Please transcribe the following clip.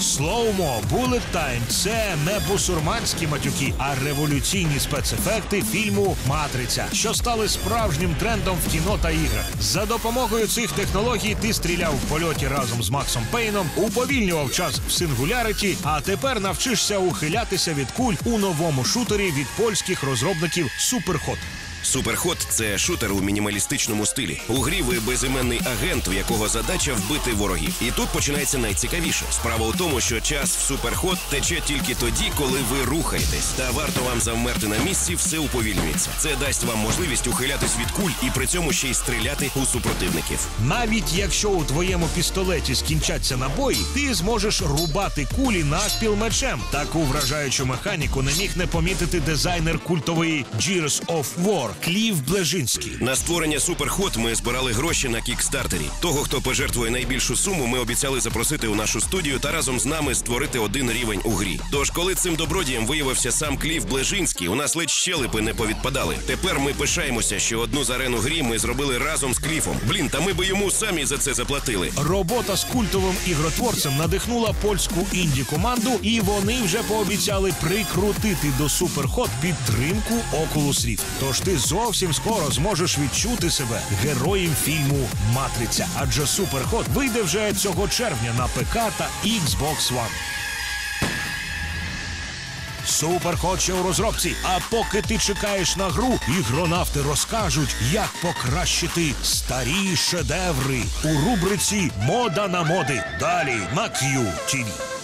Слоумо, Bullet Time – це не бусурманські матюки, а революційні спецефекти фільму Матриця, що стали справжнім трендом в кіно та іграх. За допомогою цих технологій ти стріляв в польоті разом з Максом Пейном, уповільнював час в сингуляриті, а тепер навчишся ухилятися від куль у новому шутері від польських розробників Superhot. Суперход це шутер у мінімалістичному стилі. У грі ви безіменний агент, в якого задача вбити ворогів. І тут починається найцікавіше. Справа у тому, що час в суперход тече тільки тоді, коли ви рухаєтесь. Та варто вам завмерти на місці, все уповільнюється. Це дасть вам можливість ухилятись від куль і при цьому ще й стріляти у супротивників. Навіть якщо у твоєму пістолеті скінчаться набої, ти зможеш рубати кулі навпіл мечем. Таку вражаючу механіку не міг не помітити дизайнер культової Gears of War Клів Блежинський. На створення суперход ми збирали гроші на кікстартері. Того, хто пожертвує найбільшу суму, ми обіцяли запросити у нашу студію та разом з нами створити один рівень у грі. Тож, коли цим добродієм виявився сам Клів Блежинський, у нас ледь щелепи не повідпадали. Тепер ми пишаємося, що одну з арен у грі ми зробили разом з Кліфом. Блін, та ми би йому самі за це заплатили. Робота з культовим ігротворцем надихнула польську інді команду, і вони вже пообіцяли прикрутити до суперход підтримку Oculus Rift. Тож зовсім скоро зможеш відчути себе героєм фільму Матриця. Адже суперход вийде вже цього червня на ПК та Xbox One. Суперход ще у розробці. А поки ти чекаєш на гру, ігронавти розкажуть, як покращити старі шедеври у рубриці Мода на моди. Далі на QTV.